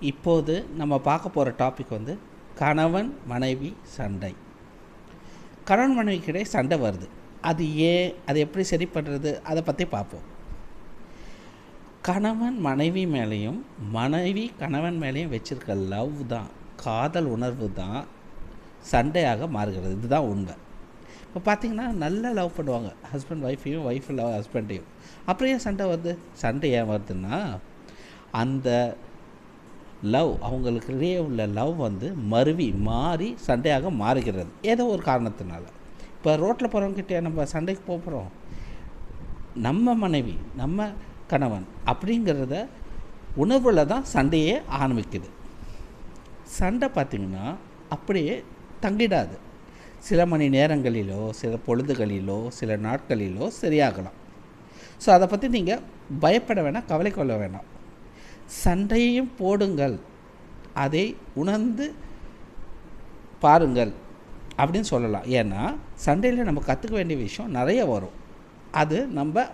இப்போது நம்ம பார்க்க போகிற டாபிக் வந்து கணவன் மனைவி சண்டை. கணவன் மனைவிக்கிடையே சண்டை வருது. அது ஏன் அது எப்படி சரி பண்ணுறது அதை பற்றி பார்ப்போம். கணவன் மனைவி மேலேயும் மனைவி கணவன் மேலேயும் வச்சுருக்க லவ் தான் காதல் உணர்வு தான் சண்டையாக மாறுகிறது. இதுதான் உண்மை. இப்போ பார்த்தீங்கன்னா நல்லா லவ் பண்ணுவாங்க. ஹஸ்பண்ட் ஒய்ஃபையும் ஒய்ஃப் லவ் ஹஸ்பண்டையும் அப்புறம் ஏன் சண்டை வருது? சண்டை ஏன் வருதுன்னா அந்த லவ் அவங்களுக்கிடையே உள்ள லவ் வந்து மருவி மாறி சண்டையாக மாறுகிறது. ஏதோ ஒரு காரணத்தினால. இப்போ ரோட்டில் போகிறவங்ககிட்ட நம்ம சண்டைக்கு போக போகிறோம் நம்ம மனைவி நம்ம கணவன் அப்படிங்கிறத உணர்வில் தான் சண்டையே ஆரம்பிக்குது. சண்டை பார்த்திங்கன்னா அப்படியே தங்கிடாது. சில மணி நேரங்களிலோ சில பொழுதுகளிலோ சில நாட்களிலோ சரியாகலாம். ஸோ அதை பற்றி நீங்கள் பயப்பட வேணாம் கவலை கொள்ள வேணாம். சண்டையையும் போடுங்கள். அதை உணர்ந்து பாருங்கள் அப்படின்னு சொல்லலாம். ஏன்னா சண்டையில் நம்ம கற்றுக்க வேண்டிய விஷயம் நிறைய வரும். அது நம்ம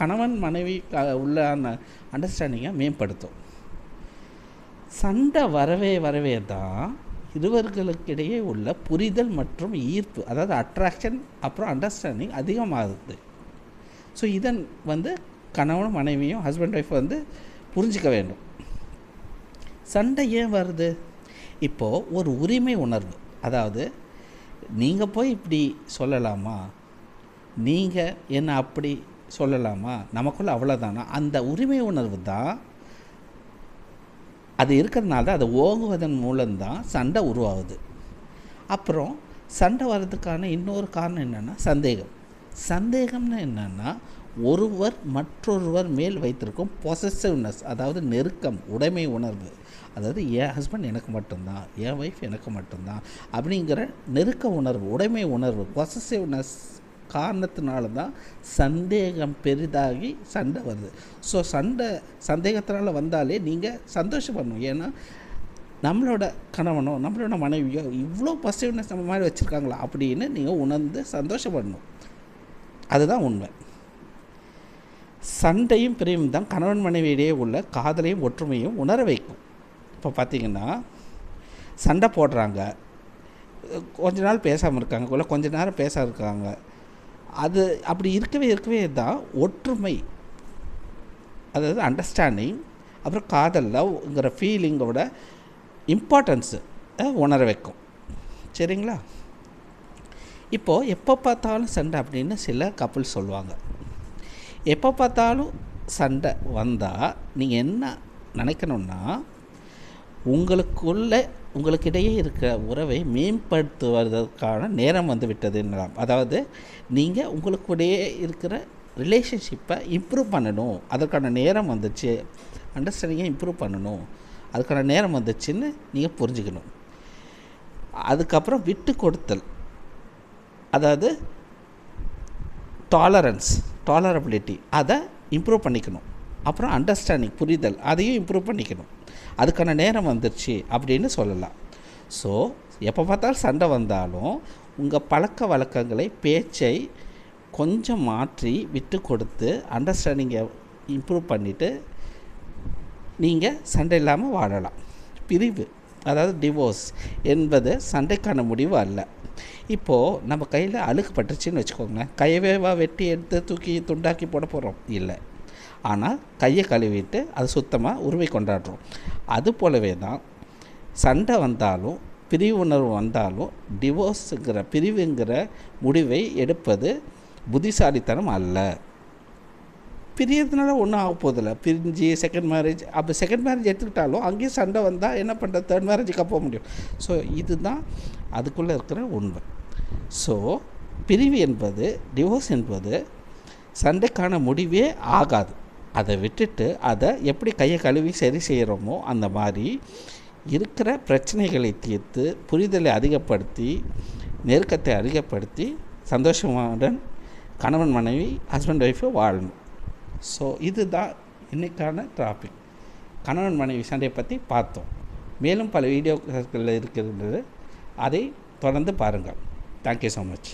கணவன் மனைவி உள்ள உள்ளான அண்டர்ஸ்டாண்டிங்கை மேம்படுத்தும். சண்டை வரவே வரவே தான் இருவர்களுக்கிடையே உள்ள புரிதல் மற்றும் ஈர்ப்பு அதாவது அட்ராக்ஷன் அப்புறம் அண்டர்ஸ்டாண்டிங் அதிகமாகுது. ஸோ இதன் வந்து கணவனும் மனைவியும் ஹஸ்பண்ட் ஒய்ஃப் வந்து புரிஞ்சிக்க வேண்டும். சண்டை ஏன் வருது? இப்போது ஒரு உரிமை உணர்வு. அதாவது நீங்கள் போய் இப்படி சொல்லலாமா? நீங்கள் என்ன அப்படி சொல்லலாமா? நமக்குள்ள அவ்வளோதானா அந்த உரிமை உணர்வு தான் அது இருக்கிறதுனால தான் அதை ஓங்குவதன் மூலம்தான் சண்டை உருவாகுது. அப்புறம் சண்டை வர்றதுக்கான இன்னொரு காரணம் என்னென்னா சந்தேகம். சந்தேகம்னு என்னென்னா ஒருவர் மற்றொருவர் மேல் வைத்திருக்கும் பொசசிவ்னஸ் அதாவது நெருக்கம் உடைமை உணர்வு. அதாவது என் ஹஸ்பண்ட் எனக்கு மட்டும்தான் என் ஒய்ஃப் எனக்கு மட்டும்தான் அப்படிங்கிற நெருக்க உணர்வு உடைமை உணர்வு பொசசிவ்னஸ் காரணத்தினால தான் சந்தேகம் பெரிதாகி சண்டை வருது. ஸோ சண்டை சந்தேகத்தினால வந்தாலே நீங்கள் சந்தோஷப்படணும். ஏன்னா நம்மளோட கணவனோ நம்மளோட மனைவியோ இவ்வளோ பசிவ்னஸ் நம்ம மாதிரி வச்சுருக்காங்களா அப்படின்னு நீங்கள் உணர்ந்து சந்தோஷப்படணும். அதுதான் உண்மை. சண்டையும் பிரிவும் தான் கணவன் மனைவியிடையே உள்ள காதலையும் ஒற்றுமையும் உணர வைக்கும். இப்போ பார்த்தீங்கன்னா சண்டை போடுறாங்க. கொஞ்ச நாள் பேசாமல் இருக்காங்க இல்லை கொஞ்ச நேரம் பேச இருக்காங்க. அது அப்படி இருக்கவே இருக்கவே தான் ஒற்றுமை. அதாவது அண்டர்ஸ்டாண்டிங் அப்புறம் காதல் லவ்ங்கிற ஃபீலிங்கோட இம்பார்ட்டன்ஸு உணர வைக்கும். சரிங்களா? இப்போது எப்போ பார்த்தாலும் சண்டை அப்படின்னு சில கப்பல் சொல்லுவாங்க. எப்போ பார்த்தாலும் சண்டை வந்தால் நீங்கள் என்ன நினைக்கணுன்னா உங்களுக்குள்ள உங்களுக்கிடையே இருக்கிற உறவை மேம்படுத்துவதற்கான நேரம் வந்து விட்டதுன்னலாம் அதாவது நீங்கள் உங்களுக்குடையே இருக்கிற ரிலேஷன்ஷிப்பை இம்ப்ரூவ் பண்ணணும். அதற்கான நேரம் வந்துச்சு. அண்டர்ஸ்டாண்டிங்கை இம்ப்ரூவ் பண்ணணும். அதுக்கான நேரம் வந்துச்சுன்னு நீங்கள் புரிஞ்சுக்கணும். அதுக்கப்புறம் விட்டு கொடுத்தல். அதாவது டாலரன்ஸ் டாலரபிலிட்டி அதை இம்ப்ரூவ் பண்ணிக்கணும். அப்புறம் அண்டர்ஸ்டாண்டிங் புரிதல் அதையும் இம்ப்ரூவ் பண்ணிக்கணும். அதுக்கான நேரம் வந்துருச்சு அப்படின்னு சொல்லலாம். ஸோ எப்போ பார்த்தாலும் சண்டை வந்தாலும் உங்கள் பழக்க வழக்கங்களை பேச்சை கொஞ்சம் மாற்றி விட்டு கொடுத்து அண்டர்ஸ்டாண்டிங்கை இம்ப்ரூவ் பண்ணிவிட்டு நீங்கள் சண்டை இல்லாமல் வாழலாம். பிரிவு. அதாவது டிவோர்ஸ் என்பது சண்டைக்கான முடிவு அல்ல. இப்போது நம்ம கையில் அழுக்கு பட்டுருச்சுன்னு வச்சுக்கோங்களேன் கையவேவா வெட்டி எடுத்து தூக்கி துண்டாக்கி போட போகிறோம் இல்லை. ஆனால் கையை கழுவிட்டு அது சுத்தமாக உரிமை கொண்டாடுறோம். அது போலவே தான் சண்டை வந்தாலும் பிரிவு உணர்வு வந்தாலும் டிவோர்ஸுங்கிற பிரிவுங்கிற முடிவை எடுப்பது புத்திசாலித்தனம் அல்ல. பிரியறதுனால ஒன்றும் ஆக போதில்ல பிரிஞ்சு செகண்ட் மேரேஜ் அப்போ செகண்ட் மேரேஜ் எடுத்துக்கிட்டாலும் அங்கேயும் சண்டை வந்தால் என்ன பண்ணுறது தேர்ட் மேரேஜுக்கு போக முடியும். ஸோ இதுதான் அதுக்குள்ளே இருக்கிற உண்மை. ஸோ பிரிவு என்பது டிவோர்ஸ் என்பது சண்டைக்கான முடிவே ஆகாது. அதை விட்டுட்டு அதை எப்படி கையை கழுவி சரி செய்கிறோமோ அந்த மாதிரி இருக்கிற பிரச்சனைகளை தீர்த்து புரிதலை அதிகப்படுத்தி நெருக்கத்தை அதிகப்படுத்தி சந்தோஷமுடன் கணவன் மனைவி ஹஸ்பண்ட் ஒய்ஃபை வாழணும். ஸோ இதுதான் இன்றைக்கான டாபிக் கணவன் மனைவி சண்டையை பற்றி பார்த்தோம். மேலும் பல வீடியோக்கள் இருக்கிறது அதை தொடர்ந்து பாருங்கள். Thank you so much